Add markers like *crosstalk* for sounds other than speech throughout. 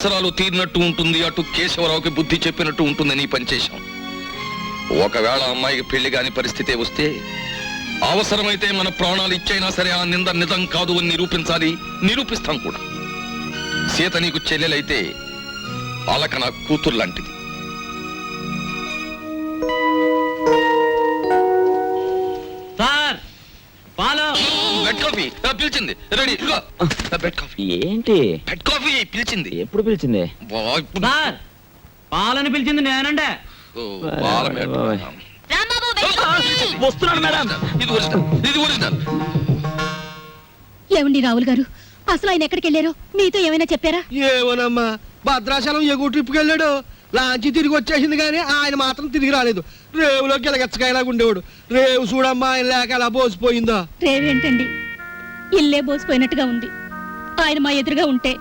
అవసరాలు తీరినట్టు ఉంటుంది అటు కేశవరావుకి బుద్ధి చెప్పినట్టు ఉంటుందని పనిచేశాం ఒకవేళ అమ్మాయికి పెళ్ళి కాని పరిస్థితి వస్తే అవసరమైతే మన ప్రాణాలు ఇచ్చైనా సరే ఆ నింద నిజం కాదు అని నిరూపించాలి నిరూపిస్తాం కూడా. సీత నీకు చెల్లెలైతే అలక నా కూతురు లాంటిది. కాఫీ. ఆ, పిలిచింది. రెడీ ఇదిగో. ఆ, బెడ్ కాఫీ. ఏంటి? బెడ్ కాఫీ పిలిచింది. ఎప్పుడు పిలిచింది? బా, ఇప్పుడు- సార్ పాలని పిలిచింది నేనంటే. ఓ, బాల మేడ. రాంబాబు వెళ్ళు. వస్తున్నాడు మేడం. ఇది ఒరిజినల్. ఇది ఒరిజినల్. ఏమండి రావుల్ గారు? అసలు ఆయన ఎక్కడికి వెళ్ళారు? మీతో ఏమైనా చెప్పారా? ఏమోనమ్మా భద్రాచలం ఎగువ ట్రిప్కి వెళ్ళాడు. లాంచి తిరిగి వచ్చేసింది కానీ ఆయన మాత్రం తిరిగి రాలేదు. రేవులో గిలగచ్చకాయలాగా ఉండేవాడు. రేవు చూడమ్మా ఆయన లేక ఎలా పోసిపోయిందో రేవేంటండి ఇల్లే బోసిపోయినట్టుగా ఉంది. ఆయన మా ఎదురుగా ఉంటే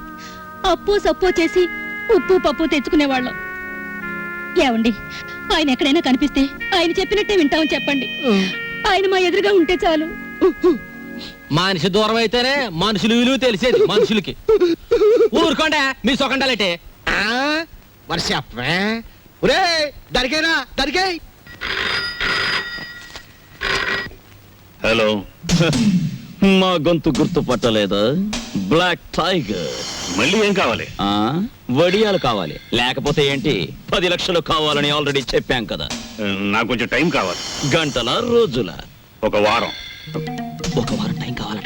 అప్పు సప్పు చేసి ఉప్పు పప్పు తెచ్చుకునేవాళ్ళం. ఏమండి ఆయన ఎక్కడైనా కనిపిస్తే ఆయన చెప్పినట్టే వింటామని చెప్పండి. ఆయన మా ఎదురుగా ఉంటే చాలు. మనిషి దూరం అయితేనే మనుషులు విలువ తెలిసేది మనుషులకి. ఊరుకోండి మీ సొకండాలంటే. ఒరే దరికేనా దరికే. హలో. *laughs* మా గొంతు గుర్తుపట్టలేదా? బ్లాక్ టైగర్ మళ్ళీ ఏం కావాలి? ఆ? వడియాలు కావాలి. లేకపోతే ఏంటి? పది లక్షలు కావాలని ఆల్రెడీ చెప్పాం కదా. నాకు కొంచెం టైం కావాలి. గంటల రోజుల? ఒక వారం. ఒక వారం టైం కావాలట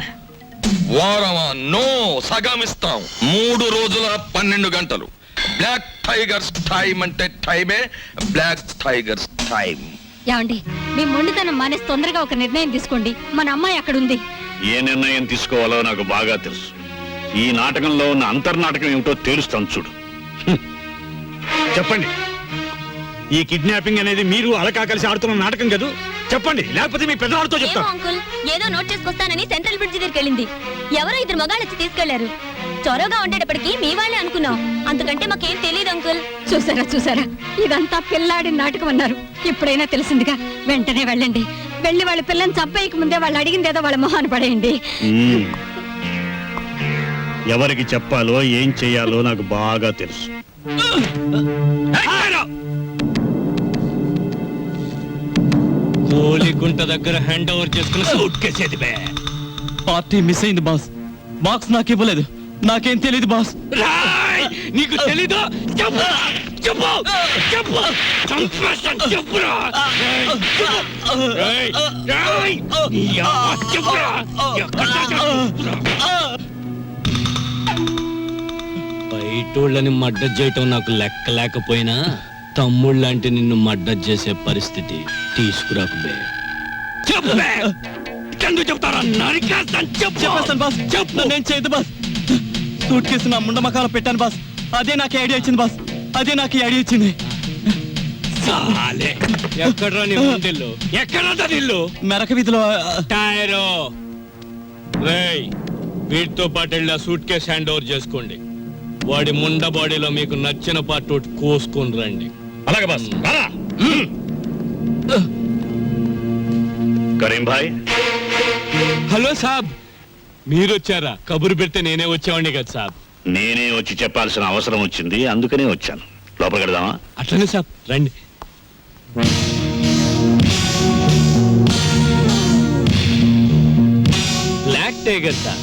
వారమా? నో సగం ఇస్తాం మూడు రోజుల పన్నెండు గంటలు. బ్లాక్ టైగర్స్ టైం అంటే టైమే. బ్లాక్ టైగర్స్ టైం ఏమండి మీ మొండితనం మానేసి తొందరగా ఒక నిర్ణయం తీసుకోండి. మన అమ్మాయి అక్కడుంది. ఏ నిర్ణయం తీసుకోవాలో నాకు బాగా తెలుసు. ఈ నాటకంలో ఉన్న అంతర్నాటకం ఏమిటో తేలుస్తాను చూడు. చెప్పండి. ఈ కిడ్నాపింగ్ అనేది మీరు అలకా కలిసి ఆడుతున్న నాటకం కదూ? చెప్పండి లేకపోతే మీ పెద్దవాడితో ఏమో చెప్తాను అంకుల్ ఏదో నోట్ చేసుకొస్తానని సెంట్రల్ బ్రిడ్జ్ దగ్గరికి వెళ్ళింది. ఎవరో ఇద్దరు మగాళ్ళు వచ్చి తీసుకెళ్ళారు. చొరవగా ఉండేటప్పటికి మీ వాళ్ళే అనుకున్నాం. అంతకంటే మాకేం తెలియదు అంకుల్. చూసారా చూసారా? ఇదంతా పిల్లాడి నాటకం అన్నారు. ఇప్పుడైనా తెలిసిందిగా వెంటనే వెళ్ళండి. వెళ్ళి వాళ్ళ పిల్లని చంపేయక ముందే వాళ్ళు అడిగింది ఏదో వాళ్ళ మొహాన్ని పడేయండి. ఎవరికి చెప్పాలో ఏం చెయ్యాలో నాకు బాగా తెలుసు. కోలిగుంట దగ్గర హ్యాండ్ ఓవర్ చేసుకుని సూట్ కేసేది బే. పార్టీ మిస్ అయింది బాస్. బాక్స్ నాకు ఇవ్వలేదు. నాకేం తెలియదు బాస్! నీకు తెలీదు? చెప్పు. చెప్పు. చెప్పురా? బయటోళ్ళని మడ్డ చేయటం నాకు లెక్క లేకపోయినా తమ్ముళ్ళంటే నిన్ను మడ్డ చేసే పరిస్థితి తీసుకురాకు బే చెప్పు! ఎందుకు చెప్తారా? నరికేస్తాను. చెప్పు. చెప్పేస్తాను బాస్. చెప్పు. నేను చేయదు బాస్. సూట్ కేసు నా ముండమకాల పెట్టాను బాస్. అదే నాకు ఐడియా ఇచ్చింది బాస్. అదే నాకు ఈ ఐడియా ఇచ్చింది. సాలే ఎక్కడ్రా నీ ముండిల్లు? ఎక్కడ నిల్లు మెరక వీధిలో టైరో. రేయ్ వీటితో పాటు వెళ్ళి ఆ సూట్ కేస్ హ్యాండ్ ఓవర్ చేసుకోండి. వాడి ముండ బాడీలో మీకు నచ్చిన పార్ట్ ఒకటి కోసుకొని రండి. అలాగే బాస్. రారా. కరీం భాయ్. హలో సాబ్. మీరు వచ్చారా కబురు పెడితే నేనే వచ్చేవాడిని కదా సాబ్. నేనే వచ్చి చెప్పాల్సిన అవసరం వచ్చింది అందుకనే వచ్చాను. లోపల కడదామా అట్లనే సాబ్ రండి. Black tiger sir.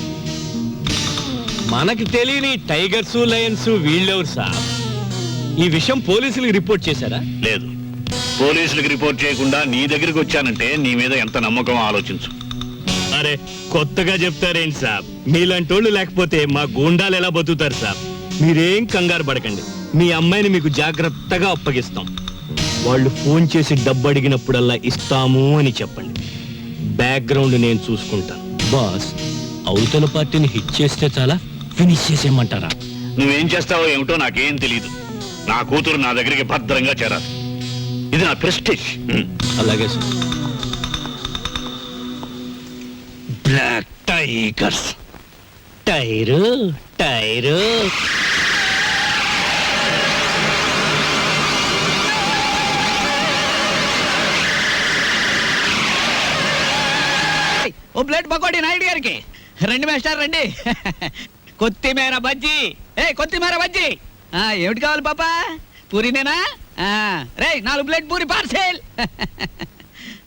మనకి తెలియని టైగర్స్ లయన్స్ వీళ్ళెవరు సార్? ఈ విషయం పోలీసులకు రిపోర్ట్ చేశారా? లేదు. పోలీసులకు రిపోర్ట్ చేయకుండా నీ దగ్గరికి వచ్చానంటే నీ మీద ఎంత నమ్మకం ఆలోచించు. అరే కొత్తగా చెప్తారేంటి సాబ్? మీలాంటి వాళ్ళు లేకపోతే మా గూండాలు ఎలా బతుకుతారు సాబ్? మీరేం కంగారు పడకండి. మీ అమ్మాయిని మీకు జాగ్రత్తగా అప్పగిస్తాం. వాళ్ళు ఫోన్ చేసి డబ్బు అడిగినప్పుడల్లా ఇస్తాము అని చెప్పండి. బ్యాక్గ్రౌండ్ నేను చూసుకుంటాను బాస్ అవతల పార్టీని హిట్ చేస్తే చాలా ఫినిష్ చేసేయమంటారా? నువ్వేం చేస్తావో ఏమిటో నాకేం తెలియదు నా కూతురు నా దగ్గరికి భద్రంగా చేరాలి. ఇది నా ప్రెస్టేజ్. అలాగే sir. Black tigers. Tyre tyre. ఓ ప్లేట్ పకోడీ నాయుడు గారికి. రండి మేస్టర్ రండి. కొత్తిమీర బజ్జీ. ఏ కొత్తిమీర బజ్జీ. ఆ, ఏమిటి కావాలి పాప? పూరినేనా ఆ, రేయ్ నాలుగు ప్లేట్ పూరి పార్సెల్.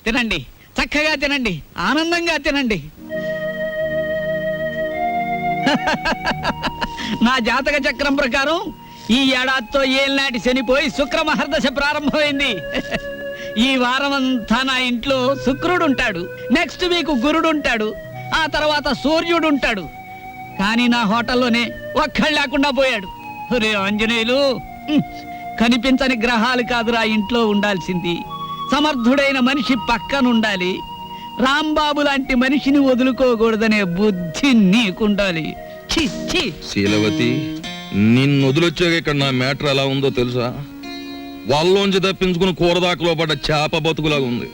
తినండి. చక్కగా తినండి. ఆనందంగా తినండి. *laughs* నా జాతక చక్రం ప్రకారం ఈ ఏడాదితో ఏళ్ళనాటి శనిపోయి శుక్రమహర్దశ ప్రారంభమైంది. *laughs* ఈ వారం అంతా నా ఇంట్లో శుక్రుడు ఉంటాడు నెక్స్ట్ వీక్ గురుడు ఉంటాడు ఆ తర్వాత సూర్యుడు ఉంటాడు కానీ నా హోటల్లోనే ఒక్కళ్ళు లేకుండా పోయాడు. రే ఆంజనేయులు కనిపించని గ్రహాలు కాదురా ఇంట్లో ఉండాల్సింది. సమర్థుడైన మనిషి పక్కన ఉండాలి రాంబాబు లాంటి మనిషిని వదులుకోకూడదనే బుద్ధి నీకుండాలి. ఛీ ఛీ. శీలవతి నిన్ను వదిలొచ్చాక ఇక్కడ నా మ్యాటర్ ఎలా ఉందో తెలుసా? వాళ్ళలోంచి తప్పించుకుని కూరదాకలో పడ్డ చేప బతుకులాగా ఉంది.